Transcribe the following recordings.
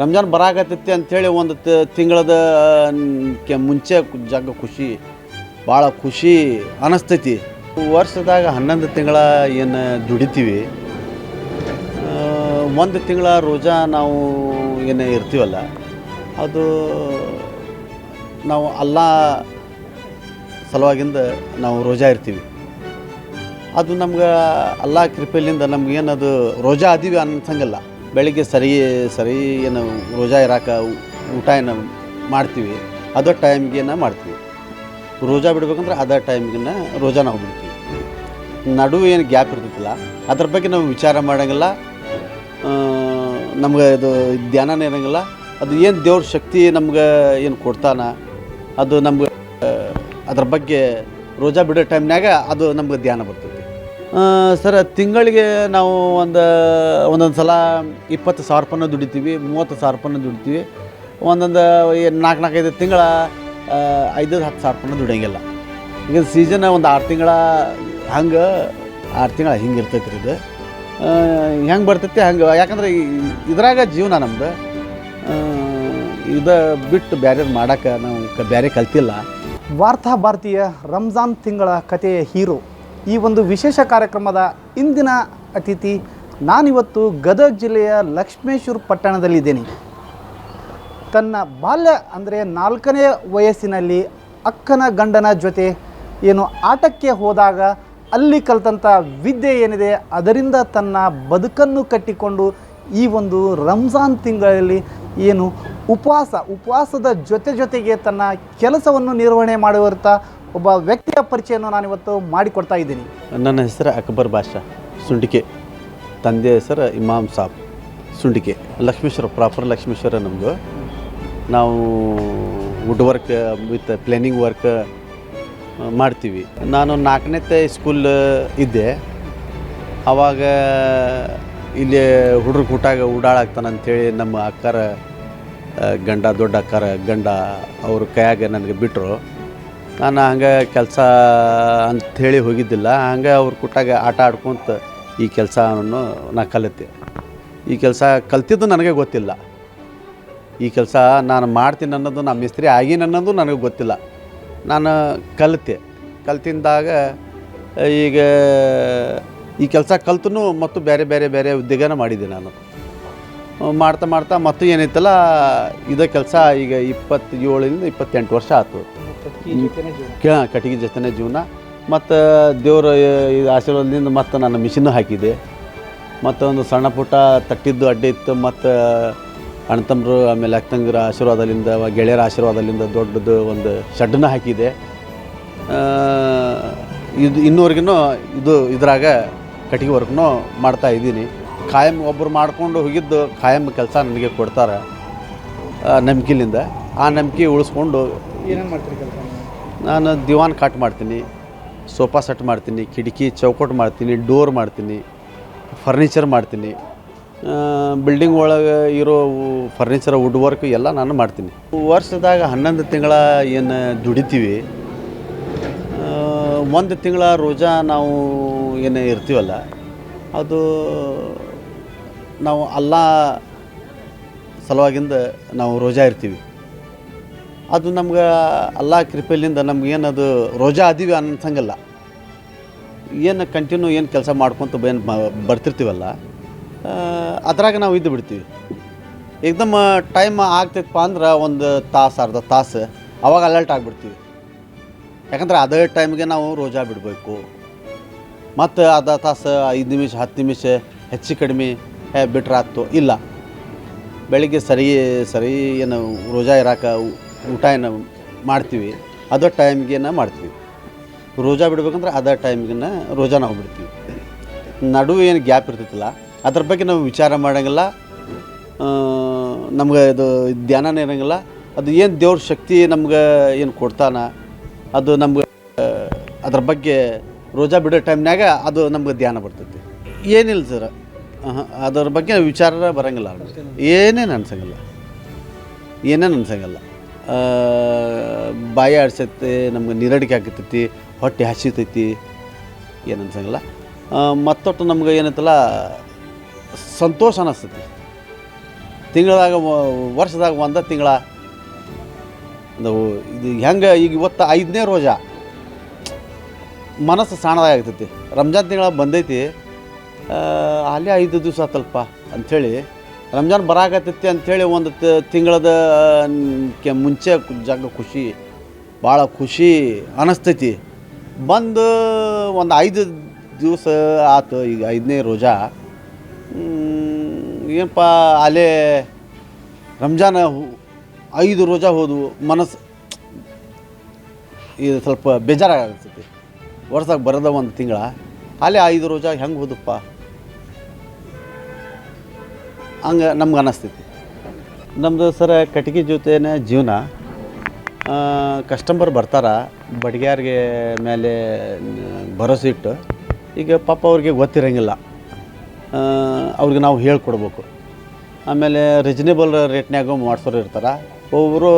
ರಂಜಾನ್ ಬರಾಕತ್ತೈತಿ ಅಂಥೇಳಿ ಒಂದು ತಿಂಗಳದ ಮುಂಚೆ ಜಗ್ಗ ಖುಷಿ, ಭಾಳ ಖುಷಿ ಅನ್ನಿಸ್ತೈತಿ ವರ್ಷದಾಗ ಹನ್ನೊಂದು ತಿಂಗಳ ಏನು ದುಡಿತೀವಿ. ಒಂದು ತಿಂಗಳ ರೋಜಾ ನಾವು ಏನು ಇರ್ತೀವಲ್ಲ, ಅದು ನಾವು ಅಲ್ಲ ಸಲುವಾಗಿಂದ ನಾವು ರೋಜಾ ಇರ್ತೀವಿ. ಅದು ನಮ್ಗೆ ಅಲ್ಲ ಕೃಪೆಯಿಂದ ಏನದು ರೋಜಾ ಅದೀವಿ ಅನ್ಸಂಗಿಲ್ಲ ಬೆಳಿಗ್ಗೆ ಸರಿ ಸರಿ ಏನು ರೋಜಾ ಇರಾಕ ಊಟ ಏನು ಮಾಡ್ತೀವಿ ಅದೇ ನಾವು ಮಾಡ್ತೀವಿ. ರೋಜಾ ಬಿಡ್ಬೇಕಂದ್ರೆ ಅದೇ ಟೈಮ್ಗೆ ರೋಜಾ ನಾವು ಬಿಡ್ತೀವಿ. ನಡುವೆ ಏನು ಗ್ಯಾಪ್ ಇರ್ತೈತಿಲ್ಲ ಅದ್ರ ಬಗ್ಗೆ ನಾವು ವಿಚಾರ ಮಾಡೋಂಗಿಲ್ಲ. ನಮ್ಗೆ ಇದು ಧ್ಯಾನನೇ ಇರೋಂಗಿಲ್ಲ. ಅದು ಏನು ದೇವ್ರ ಶಕ್ತಿ ನಮ್ಗೆ ಏನು ಕೊಡ್ತಾನ ಅದು ನಮ್ಗೆ ಅದ್ರ ಬಗ್ಗೆ ರೋಜಾ ಬಿಡೋ ಟೈಮ್ನಾಗ ಅದು ನಮ್ಗೆ ಧ್ಯಾನ ಬರ್ತೈತಿ. ಆ, ಸರ್ ತಿಂಗಳಿಗೆ ನಾವು ಒಂದು ಒಂದೊಂದು ಸಲ ಇಪ್ಪತ್ತು ಸಾವಿರ ರೂಪಾಯಿನ ದುಡಿತೀವಿ ಮೂವತ್ತು ಸಾವಿರ ರೂಪಾಯಿನ ದುಡಿತೀವಿ. ಒಂದೊಂದು ನಾಲ್ಕು ನಾಲ್ಕೈದು ತಿಂಗಳ ಐದು ಹತ್ತು ಸಾವಿರ ರೂಪಾಯಿನ ದುಡಿಯೋಂಗಿಲ್ಲ. ಈಗ ಸೀಸನ್ ಒಂದು ಆರು ತಿಂಗಳ ಹಂಗೆ ಆರು ತಿಂಗಳ ಹಿಂಗೆ ಇರ್ತೈತೆ ರೀ ಇದು ಹೆಂಗೆ ಬರ್ತೈತಿ ಹಂಗೆ ಯಾಕಂದ್ರೆ ಇದ್ರಾಗ ಜೀವನ ನಮ್ದು. ಆ, ಇದು ಬಿಟ್ಟು ಬೇರೆ ಮಾಡೋಕೆ ನಾವು ಬೇರೆ ಕಲ್ತಿಲ್ಲ. ವಾರ್ತಾ ಭಾರತೀಯ ರಂಜಾನ್ ತಿಂಗಳ ಕಥೆಯ ಹೀರೋ ಈ ಒಂದು ವಿಶೇಷ ಕಾರ್ಯಕ್ರಮದ ಇಂದಿನ ಅತಿಥಿ ನಾನಿವತ್ತು ಗದಗ ಜಿಲ್ಲೆಯ ಲಕ್ಷ್ಮೇಶ್ವರ ಪಟ್ಟಣದಲ್ಲಿದ್ದೇನೆ. ತನ್ನ ಬಾಲ್ಯ ಅಂದರೆ ನಾಲ್ಕನೇ ವಯಸ್ಸಿನಲ್ಲಿ ಅಕ್ಕನ ಗಂಡನ ಜೊತೆ ಏನು ಆಟಕ್ಕೆ ಹೋದಾಗ ಅಲ್ಲಿ ಕಲಿತಂಥ ವಿದ್ಯೆ ಏನಿದೆ ಅದರಿಂದ ತನ್ನ ಬದುಕನ್ನು ಕಟ್ಟಿಕೊಂಡು ಈ ಒಂದು ರಂಜಾನ್ ತಿಂಗಳಲ್ಲಿ ಏನು ಉಪವಾಸ, ಉಪವಾಸದ ಜೊತೆ ಜೊತೆಗೆ ತನ್ನ ಕೆಲಸವನ್ನು ನಿರ್ವಹಣೆ ಮಾಡುವಂಥ ಒಬ್ಬ ವ್ಯಕ್ತಿಯ ಪರಿಚಯವನ್ನು ನಾನಿವತ್ತು ಮಾಡಿಕೊಡ್ತಾ ಇದ್ದೀನಿ. ನನ್ನ ಹೆಸರು ಅಕ್ಬರ್ ಬಾಷಾ ಸುಂಡಿಕೆ. ತಂದೆ ಹೆಸರು ಇಮಾಮ್ ಸಾಬ್, ಸುಂಡಿಕೆ. ಲಕ್ಷ್ಮೇಶ್ವರ ಪ್ರಾಪರ್ ಲಕ್ಷ್ಮೇಶ್ವರ ನಮ್ಮದು ನಾವು wood work with planing work ಮಾಡ್ತೀವಿ. ನಾನು ನಾಲ್ಕನೇ ಸ್ಕೂಲ್ ಇದ್ದೆ. ಆವಾಗ ಇಲ್ಲಿ ಹುಡುಗ್ರ ಕೂಟಾಗ ಓಡಾಡಾಗ್ತಾನೆ ಅಂಥೇಳಿ ನಮ್ಮ ಅಕ್ಕಾರ ಗಂಡ, ದೊಡ್ಡ ಅಕ್ಕಾರ ಗಂಡ ಅವ್ರ ಕೈಯಾಗ ನನಗೆ ಬಿಟ್ಟರು ನಾನು ಹಂಗೆ ಕೆಲಸ ಅಂಥೇಳಿ ಹೋಗಿದ್ದಿಲ್ಲ, ಹಂಗೆ ಅವ್ರ ಕೊಟ್ಟಾಗ ಆಟ ಆಡ್ಕೊಂತ ಈ ಕೆಲಸವನ್ನು ನಾ ಕಲಿತೆ. ಈ ಕೆಲಸ ಕಲ್ತಿದ್ದು ನನಗೆ ಗೊತ್ತಿಲ್ಲ. ಈ ಕೆಲಸ ನಾನು ಮಾಡ್ತೀನಿ ಅನ್ನೋದು ನಮ್ಮ ಮಿಸ್ತ್ರಿ ಆಗಿನ ಅನ್ನೋದು ನನಗೆ ಗೊತ್ತಿಲ್ಲ. ನಾನು ಕಲಿತೆ. ಕಲ್ತಿದ್ದಾಗ ಈಗ ಈ ಕೆಲಸ ಕಲ್ತು ಮತ್ತು ಬೇರೆ ಬೇರೆ ಬೇರೆ ಉದ್ಯೋಗನ ಮಾಡಿದೆ ನಾನು. ಮಾಡ್ತಾ ಮಾಡ್ತಾ ಮತ್ತು ಏನೈತಲ್ಲ ಇದೇ ಕೆಲಸ ಈಗ ಇಪ್ಪತ್ತೇಳರಿಂದ ಇಪ್ಪತ್ತೆಂಟು ವರ್ಷ ಆಯ್ತು. ಕಟ್ಟಿಗೆ ಜೊತೆನೇ ಜೀವನ. ಮತ್ತು ದೇವರ ಇದು ಆಶೀರ್ವಾದದಿಂದ ಮತ್ತು ನಾನು ಮಿಷಿನ್ನು ಹಾಕಿದೆ. ಮತ್ತು ಒಂದು ಸಣ್ಣ ಪುಟ್ಟ ತಟ್ಟಿದ್ದು ಅಡ್ಡೆ ಇತ್ತು. ಮತ್ತು ಅಣ್ಣತಮ್ಮರು ಆಮೇಲೆ ಅಕ್ಕಂಗರ ಆಶೀರ್ವಾದದಿಂದ ಗೆಳೆಯರ ಆಶೀರ್ವಾದದಿಂದ ದೊಡ್ಡದು ಒಂದು ಶೆಡ್ಡನ್ನ ಹಾಕಿದೆ. ಇದು ಇನ್ನೂವರೆಗೂ ಇದು ಇದ್ರಾಗ ಕಟ್ಟಿಗೆ ವರ್ಕ್ನು ಮಾಡ್ತಾ ಇದ್ದೀನಿ. ಖಾಯಂ ಒಬ್ಬರು ಮಾಡಿಕೊಂಡು ಹೋಗಿದ್ದು ಖಾಯಂ ಕೆಲಸ ನನಗೆ ಕೊಡ್ತಾರೆ ನಂಬಿಕೆಲಿಂದ. ಆ ನಂಬಿಕೆ ಉಳಿಸ್ಕೊಂಡು ಏನೇನು ಮಾಡ್ತೀರಿ ಕೆಲಸ ನಾನು ದಿವಾನ್ ಕಾಟ್ ಮಾಡ್ತೀನಿ ಸೋಫಾ ಸೆಟ್ ಮಾಡ್ತೀನಿ ಕಿಟಕಿ ಚೌಕಟ್ಟು ಮಾಡ್ತೀನಿ ಡೋರ್ ಮಾಡ್ತೀನಿ ಫರ್ನಿಚರ್ ಮಾಡ್ತೀನಿ ಬಿಲ್ಡಿಂಗ್ ಒಳಗೆ ಇರೋ ಫರ್ನಿಚರ್ ವುಡ್ ವರ್ಕ್ ಎಲ್ಲ ನಾನು ಮಾಡ್ತೀನಿ. ವರ್ಷದಾಗ ಹನ್ನೊಂದು ತಿಂಗಳ ಏನು ದುಡಿತೀವಿ ಒಂದು ತಿಂಗಳ ರೋಜಾ ನಾವು ಏನು ಇರ್ತೀವಲ್ಲ ಅದು ನಾವು ಅಲ್ಲ ಸಲುವಾಗಿಂದ ನಾವು ರೋಜಾ ಇರ್ತೀವಿ. ಅದು ನಮ್ಗೆ ಅಲ್ಲ ಕೃಪೆಯಿಂದ ನಮ್ಗೆ ಏನದು ರೋಜಾ ಅದೀವಿ ಅನ್ಸಂಗಲ್ಲ. ಏನು ಕಂಟಿನ್ಯೂ ಏನು ಕೆಲಸ ಮಾಡ್ಕೊತ ಏನು ಬರ್ತಿರ್ತೀವಲ್ಲ ಅದ್ರಾಗ ನಾವು ಇದ್ದು ಬಿಡ್ತೀವಿ. ಏಕ್ದಮ್ ಟೈಮ್ ಆಗ್ತೈತಪ್ಪ ಅಂದ್ರೆ ಒಂದು ತಾಸು, ಅರ್ಧ ತಾಸು ಅವಾಗ ಅಲರ್ಟ್ ಆಗಿಬಿಡ್ತೀವಿ. ಯಾಕಂದ್ರೆ ಅದೇ ಟೈಮ್ಗೆ ನಾವು ರೋಜಾ ಬಿಡಬೇಕು. ಮತ್ತು ಅರ್ಧ ತಾಸು ಐದು ನಿಮಿಷ, ಹತ್ತು ನಿಮಿಷ ಹೆಚ್ಚು ಕಡಿಮೆ ಏ ಬಿಟ್ರೆ ಆಯ್ತು ಇಲ್ಲ. ಬೆಳಿಗ್ಗೆ ಸರಿ ಸರಿ ಏನು ರೋಜಾ ಇರಾಕ ಊಟ ಏನು ಮಾಡ್ತೀವಿ, ಅದೇ ಟೈಮ್ಗೇನ ಮಾಡ್ತೀವಿ. ರೋಜಾ ಬಿಡ್ಬೇಕಂದ್ರೆ ಅದೇ ಟೈಮ್ಗಿನ ರೋಜಾ ನಾವು ಬಿಡ್ತೀವಿ ನಡುವೆ ಏನು ಗ್ಯಾಪ್ ಇರ್ತೈತಿಲ್ಲ, ಅದ್ರ ಬಗ್ಗೆ ನಾವು ವಿಚಾರ ಮಾಡೋಂಗಿಲ್ಲ. ನಮ್ಗೆ ಇದು ಧ್ಯಾನನೇ ಇರೋಂಗಿಲ್ಲ. ಅದು ಏನು ದೇವ್ರ ಶಕ್ತಿ ನಮ್ಗೆ ಏನು ಕೊಡ್ತಾನ, ಅದು ನಮ್ಗೆ, ಅದ್ರ ಬಗ್ಗೆ ರೋಜಾ ಬಿಡೋ ಟೈಮ್ನಾಗ ಅದು ನಮ್ಗೆ ಧ್ಯಾನ ಬರ್ತೈತಿ. ಏನಿಲ್ಲ ಸರ್. ಅದ್ರ ಬಗ್ಗೆ ವಿಚಾರ ಬರೋಂಗಿಲ್ಲ. ಏನೇನು ಅನ್ಸಂಗಿಲ್ಲ ಏನೇನು ಅನ್ಸಂಗಿಲ್ಲ ಬಾಯಿ ಆಡ್ಸತ್ತೆ, ನಮ್ಗೆ ನೀರಡಿಕೆ ಆಗತೈತಿ, ಹೊಟ್ಟೆ ಹಸಿತೈತಿ, ಏನು ಅನ್ಸಂಗಿಲ್ಲ ಮತ್ತೊಟ್ಟು ನಮ್ಗೆ ಏನೈತಲ್ಲ, ಸಂತೋಷ ಅನ್ನಿಸ್ತೈತಿ ತಿಂಗಳದಾಗ ವರ್ಷದಾಗ ಒಂದ ತಿಂಗಳ. ಅದು ಇದು ಹೆಂಗೆ ಈಗ ಇವತ್ತು ಐದನೇ ರೋಜಾ. ಮನಸ್ಸು ಸಾಣದಾಗ ಆಗ್ತೈತಿ. ರಂಜಾನ್ ತಿಂಗಳ ಬಂದೈತಿ. ಅಲ್ಲೇ ಐದು ದಿವಸ ಆತಲ್ಪ ಅಂಥೇಳಿ. ರಂಜಾನ್ ಬರಾಕತ್ತೈತಿ ಅಂಥೇಳಿ ಒಂದು ತಿಂಗಳದ ಕೆ, ಮುಂಚೆ ಜಾಗ ಖುಷಿ, ಭಾಳ ಖುಷಿ ಅನಿಸ್ತೈತಿ. ಬಂದು ಒಂದು ಐದು ದಿವಸ ಆತು, ಈಗ ಐದನೇ ರೋಜಾ. ಏನಪ್ಪ ಅಲ್ಲೇ ರಂಜಾನ್ ಐದು ರೋಜಾ ಹೋದವು ಮನಸ್ಸು ಇದು ಸ್ವಲ್ಪ ಬೇಜಾರಾಗ್ತೈತಿ ವರ್ಷಕ್ಕೆ ಬರೋದ ಒಂದು ತಿಂಗಳ, ಅಲ್ಲೇ ಐದು ರೋಜಾ ಹೆಂಗೆ ಹೋದಪ್ಪ? ಹಂಗೆ ನಮ್ಗೆ ಅನ್ನಿಸ್ತೈತಿ ನಮ್ಮದು ಸರ ಕಟ್ಗೆ ಜೊತೆನೇ ಜೀವನ ಕಸ್ಟಮರ್ ಬರ್ತಾರ, ಬಡಿಗ್ಯಾರಿಗೆ ಮೇಲೆ ಭರೋಸೆ ಇಟ್ಟು, ಈಗ ಪಾಪ ಅವ್ರಿಗೆ ಗೊತ್ತಿರಂಗಿಲ್ಲ. ಅವ್ರಿಗೆ ನಾವು ಹೇಳ್ಕೊಡ್ಬೇಕು. ಆಮೇಲೆ ರಿಜನೇಬಲ್ ರೇಟ್ನಾಗ ಮಾಡಿಸೋರು ಇರ್ತಾರೆ. ಒಬ್ಬರು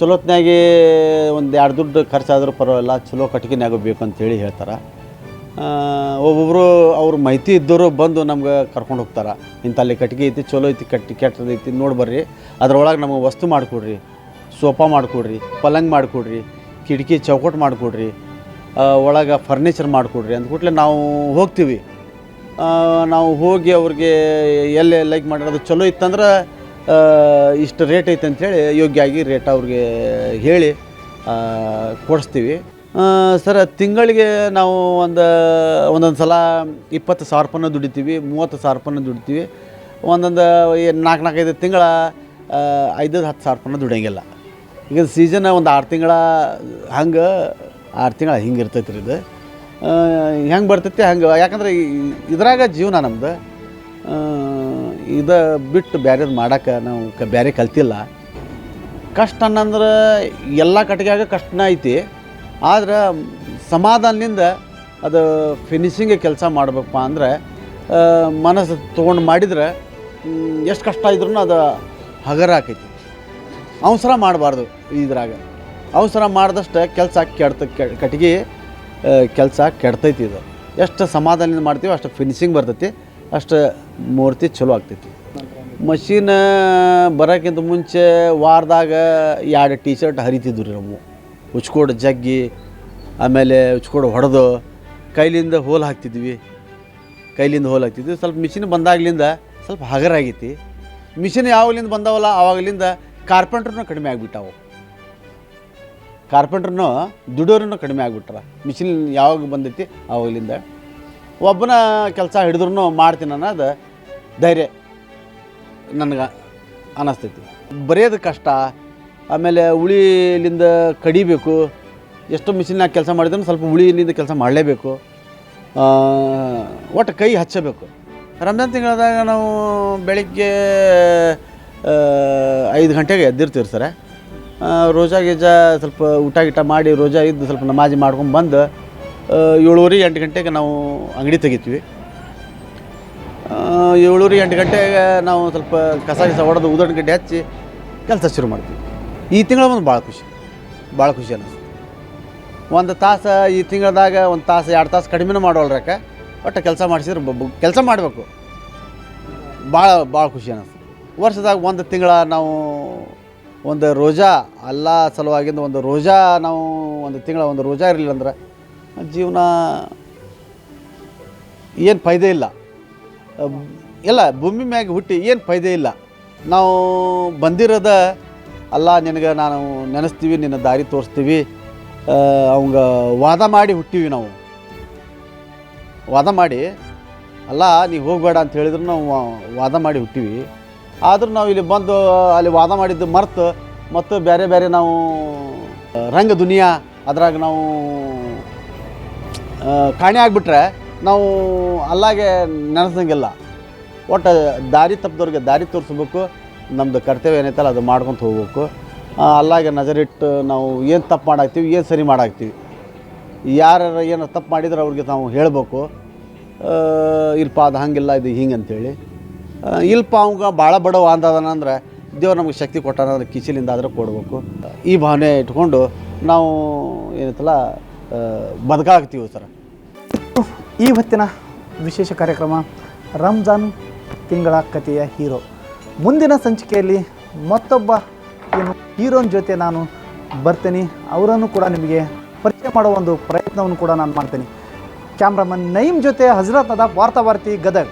ಚಲೋತ್ನಾಗೆ ಒಂದು ಎರಡು ದುಡ್ಡು ಖರ್ಚಾದರೂ ಪರವಾಗಿಲ್ಲ, ಚಲೋ ಕಟ್ಗೆನಾಗ ಬೇಕು ಅಂತೇಳಿ ಹೇಳ್ತಾರೆ. ಒಬ್ಬೊಬ್ಬರು ಅವ್ರ ಮಾಹಿತಿ ಇದ್ದವರು ಬಂದು ನಮ್ಗೆ ಕರ್ಕೊಂಡು ಹೋಗ್ತಾರೆ. ಇಂಥಲ್ಲಿ ಕಟ್ಗೆ ಐತಿ, ಚಲೋ ಐತಿ, ಕಟ್ಟಿ ಕೆಟ್ಟದೈತಿ ನೋಡಿ ಬರ್ರಿ. ಅದ್ರೊಳಗೆ ನಮಗೆ ವಸ್ತು ಮಾಡಿಕೊಡ್ರಿ. ಸೋಫಾ ಮಾಡಿಕೊಡ್ರಿ, ಪಲಂಗ್ ಮಾಡಿಕೊಡ್ರಿ, ಕಿಟಕಿ ಚೌಕಟ್ಟು ಮಾಡಿಕೊಡ್ರಿ ಒಳಗೆ ಫರ್ನಿಚರ್ ಮಾಡಿಕೊಡ್ರಿ ಅಂದ್ಕೂಟ್ಲೆ ನಾವು ಹೋಗ್ತೀವಿ. ನಾವು ಹೋಗಿ ಅವ್ರಿಗೆ ಎಲ್ಲಿ ಲೈಕ್ ಮಾಡಿರೋದು ಚಲೋ ಇತ್ತಂದ್ರೆ ಇಷ್ಟು ರೇಟ್ ಐತೆ ಅಂಥೇಳಿ ಯೋಗ್ಯ ಆಗಿ ರೇಟ್ ಅವ್ರಿಗೆ ಹೇಳಿ ಕೊಡಿಸ್ತೀವಿ. ಸರ್, ತಿಂಗಳಿಗೆ ನಾವು ಒಂದು, ಒಂದೊಂದು ಸಲ ಇಪ್ಪತ್ತು ಸಾವಿರ ರೂಪಾಯಿನ ದುಡಿತೀವಿ, ಮೂವತ್ತು ಸಾವಿರ ರೂಪಾಯಿನ ದುಡಿತೀವಿ. ಒಂದೊಂದು ನಾಲ್ಕು, ನಾಲ್ಕೈದು ತಿಂಗಳ ಐದು ಹತ್ತು ಸಾವಿರ ರೂಪಾಯಿನ ದುಡಿಯಂಗಿಲ್ಲ. ಈಗ ಸೀಸನ್ ಒಂದು ಆರು ತಿಂಗಳ, ಹಂಗೆ, ಆರು ತಿಂಗಳ ಹಿಂಗೆ ಇರ್ತೈತೆ ರೀ ಇದು ಹೆಂಗೆ ಬರ್ತೈತಿ ಹಂಗೆ, ಯಾಕಂದ್ರೆ ಇದ್ರಾಗ ಜೀವನ ನಮ್ದು. ಇದು ಬಿಟ್ಟು ಬ್ಯಾರೇದು ಮಾಡೋಕೆ ನಾವು ಕ ಬೇರೆ ಕಲ್ತಿಲ್ಲ. ಕಷ್ಟ ಅನ್ನಂದ್ರೆ ಎಲ್ಲ ಕಟ್ಟಿಗೆಯಾಗ ಕಷ್ಟನ ಐತಿ. ಆದ್ರೆ ಸಮಾಧಾನದಿಂದ ಅದು ಫಿನಿಶಿಂಗ್ ಕೆಲಸ ಮಾಡಬೇಕಪ್ಪ ಅಂದ್ರೆ ಮನಸ್ಸು ತೊಗೊಂಡು ಮಾಡಿದ್ರೆ ಎಷ್ಟು ಕಷ್ಟ ಇದ್ರೂ ಅದು ಹಗರ ಆಕೈತಿ. ಅವಸರ ಮಾಡಬಾರ್ದು ಇದ್ರಾಗ. ಅವಸರ ಮಾಡಿದಷ್ಟು ಕೆಲಸ ಕೆಡ್ತ ಕಟ್ಗೆ ಕೆಲಸ ಕೆಡ್ತೈತಿ ಇದು. ಎಷ್ಟು ಸಮಾಧಾನದಿಂದ ಮಾಡ್ತೀವಿ ಅಷ್ಟು ಫಿನಿಶಿಂಗ್ ಬರ್ತೈತಿ, ಅಷ್ಟು ಮೂರ್ತಿ ಚಲೋ ಆಗ್ತೈತಿ. ಮಷೀನ್ ಬರೋಕ್ಕಿಂತ ಮುಂಚೆ ವಾರದಾಗ ಎರಡು ಟೀ ಶರ್ಟ್ ಹರಿತಿದ್ವು ರೀ ಉಚ್ಕೋಡು ಜಗ್ಗಿ, ಆಮೇಲೆ ಉಚ್ಕೋಡು ಹೊಡೆದು ಕೈಲಿಂದ ಹೋಲ್ ಹಾಕ್ತಿದ್ವಿ. ಕೈಲಿಂದ ಹೋಲ್ ಹಾಕ್ತಿದ್ವಿ. ಸ್ವಲ್ಪ ಮಿಷಿನ್ ಬಂದಾಗ್ಲಿಂದ ಸ್ವಲ್ಪ ಹಗರಾಗೈತಿ ಮಿಷಿನ್ ಯಾವಾಗಲಿಂದ ಬಂದವಲ್ಲ ಆವಾಗಲಿಂದ ಕಾರ್ಪೆಂಟ್ರನ್ನೂ ಕಡಿಮೆ ಆಗಿಬಿಟ್ಟಾವು. ಕಾರ್ಪೆಂಟ್ರನ್ನು, ದುಡೋರನ್ನು ಕಡಿಮೆ ಆಗಿಬಿಟ್ರ. ಮಿಷಿನ್ ಯಾವಾಗ ಬಂದೈತಿ ಆವಾಗಲಿಂದ ಒಬ್ಬನ ಕೆಲಸ ಹಿಡಿದ್ರೂ ಮಾಡ್ತೀನಿ ಅನ್ನೋದು ಧೈರ್ಯ ನನಗೆ ಅನ್ನಿಸ್ತೈತಿ ಬರೆಯೋದು ಕಷ್ಟ ಆಮೇಲೆ ಉಳಿಲಿಂದ ಕಡಿಬೇಕು. ಎಷ್ಟು ಮಿಷಿನ್ನಾಗ ಕೆಲಸ ಮಾಡಿದ್ರು ಸ್ವಲ್ಪ ಉಳಿಲಿಂದ ಕೆಲಸ ಮಾಡಲೇಬೇಕು. ಒಟ್ಟು ಕೈ ಹಚ್ಚಬೇಕು. ರಂಜಾನ್ ತಿಂಗಳದಾಗ ನಾವು ಬೆಳಿಗ್ಗೆ ಐದು ಗಂಟೆಗೆ ಎದ್ದಿರ್ತೀವಿ ಸರ. ರೋಜಾ ಗೀಜ ಸ್ವಲ್ಪ ಊಟ ಗೀಟ ಮಾಡಿ ರೋಜಾ ಇದ್ದು ಸ್ವಲ್ಪ ನಮಾಜಿ ಮಾಡ್ಕೊಂಡು ಬಂದು ಏಳುವರೆ ಎಂಟು ಗಂಟೆಗೆ ನಾವು ಅಂಗಡಿ ತೆಗಿತೀವಿ. ಏಳುವರೆ ಎಂಟು ಗಂಟೆಗೆ ನಾವು ಸ್ವಲ್ಪ ಕಸ ಗಿಸ ಹೊಡೆದು ಉದಣ ಗಡ್ಡೆ ಹಚ್ಚಿ ಕೆಲಸ ಶುರು ಮಾಡ್ತೀವಿ. ಈ ತಿಂಗಳ ಒಂದು ಭಾಳ ಖುಷಿ. ಭಾಳ ಖುಷಿ ಅನ್ನಿಸ್ತು. ಒಂದು ತಾಸು ಈ ತಿಂಗಳದಾಗ ಒಂದು ತಾಸು, ಎರಡು ತಾಸು ಕಡಿಮೆನೂ ಮಾಡೋಲ್ರಕ್ಕ ಒಟ್ಟು ಕೆಲಸ ಮಾಡಿಸಿದ್ರೆ ಕೆಲಸ ಮಾಡಬೇಕು. ಭಾಳ ಭಾಳ ಖುಷಿ ಅನ್ನಿಸ್ತು. ವರ್ಷದಾಗ ಒಂದು ತಿಂಗಳ ನಾವು ಒಂದು ರೋಜಾ, ಅಲ್ಲ ಸಲುವಾಗಿಂದ ಒಂದು ರೋಜಾ ನಾವು ಒಂದು ತಿಂಗಳ ಒಂದು ರೋಜಾ ಇರಲಿಲ್ಲ ಅಂದ್ರೆ ಜೀವನ ಏನು ಫೈದೆ ಇಲ್ಲ. ಎಲ್ಲ ಭೂಮಿ ಮ್ಯಾಗೆ ಹುಟ್ಟಿ ಏನು ಫೈದೆ ಇಲ್ಲ. ನಾವು ಬಂದಿರೋದ ಅಲ್ಲ, ನಿನಗೆ ನಾನು ನೆನೆಸ್ತೀವಿ, ನಿನ್ನ ದಾರಿ ತೋರಿಸ್ತೀವಿ. ಅವಂಗ ವಾದ ಮಾಡಿ ಹುಟ್ಟಿವಿ ನಾವು. ವಾದ ಮಾಡಿ, ಅಲ್ಲ ನೀವು ಹೋಗಬೇಡ ಅಂತ ಹೇಳಿದ್ರು ನಾವು ವಾದ ಮಾಡಿ ಹುಟ್ಟಿವಿ. ಆದರೂ ನಾವು ಇಲ್ಲಿ ಬಂದು, ಅಲ್ಲಿ ವಾದ ಮಾಡಿದ್ದು ಮರ್ತು, ಮತ್ತು ಬೇರೆ ಬೇರೆ ನಾವು ರಂಗ ದುನಿಯಾ, ಅದ್ರಾಗ ನಾವು ಕಾಣೆ ಆಗಿಬಿಟ್ರೆ ನಾವು ಅಲ್ಲಾಗೆ ನೆನೆಸಂಗಿಲ್ಲ. ಒಟ್ಟು ದಾರಿ ತಪ್ಪದವ್ರಿಗೆ ದಾರಿ ತೋರಿಸ್ಬೇಕು. ನಮ್ಮದು ಕರ್ತವ್ಯ ಏನೈತಲ್ಲ, ಅದು ಮಾಡ್ಕೊತ ಹೋಗ್ಬೇಕು. ಅಲ್ಲಾಗೆ ನಜರಿಟ್ಟು ನಾವು ಏನು ತಪ್ಪು ಮಾಡಾಕ್ತೀವಿ, ಏನು ಸರಿ ಮಾಡಾಕ್ತೀವಿ. ಯಾರು ಏನು ತಪ್ಪು ಮಾಡಿದ್ರೆ ಅವ್ರಿಗೆ ನಾವು ಹೇಳಬೇಕು. ಇಲ್ಪಾ ಅದು ಹಂಗಿಲ್ಲ, ಇದು ಹಿಂಗೆ ಅಂತೇಳಿ. ಇಲ್ಪ ಅವಂಗ ಭಾಳ ಬಡವ ಅಂದದನಂದ್ರೆ ದೇವ್ರು ನಮಗೆ ಶಕ್ತಿ ಕೊಟ್ಟಾನ ಕಿಚಿಲಿಂದ ಆದ್ರೆ ಕೊಡಬೇಕು. ಈ ಭಾವನೆ ಇಟ್ಕೊಂಡು ನಾವು ಏನೈತಲ್ಲ ಬದುಕಾಗ್ತೀವಿ ಸರ್. ಈ ಹೊತ್ತಿನ ವಿಶೇಷ ಕಾರ್ಯಕ್ರಮ, ರಂಜಾನ್ ತಿಂಗಳ ಕಥೆಯ ಹೀರೋ. ಮುಂದಿನ ಸಂಚಿಕೆಯಲ್ಲಿ ಮತ್ತೊಬ್ಬ ಏನು ಹೀರೋನ್ ಜೊತೆ ನಾನು ಬರ್ತೀನಿ. ಅವರನ್ನು ಕೂಡ ನಿಮಗೆ ಪರಿಚಯ ಮಾಡೋ ಒಂದು ಪ್ರಯತ್ನವನ್ನು ಕೂಡ ನಾನು ಮಾಡ್ತೀನಿ. ಕ್ಯಾಮ್ರಾಮನ್ ನಯೀಮ್ ಜೊತೆ ಹಜರತ್ ನದಾಬ್ ವಾರ್ತಾ ಭಾರತಿ ಗದಗ್.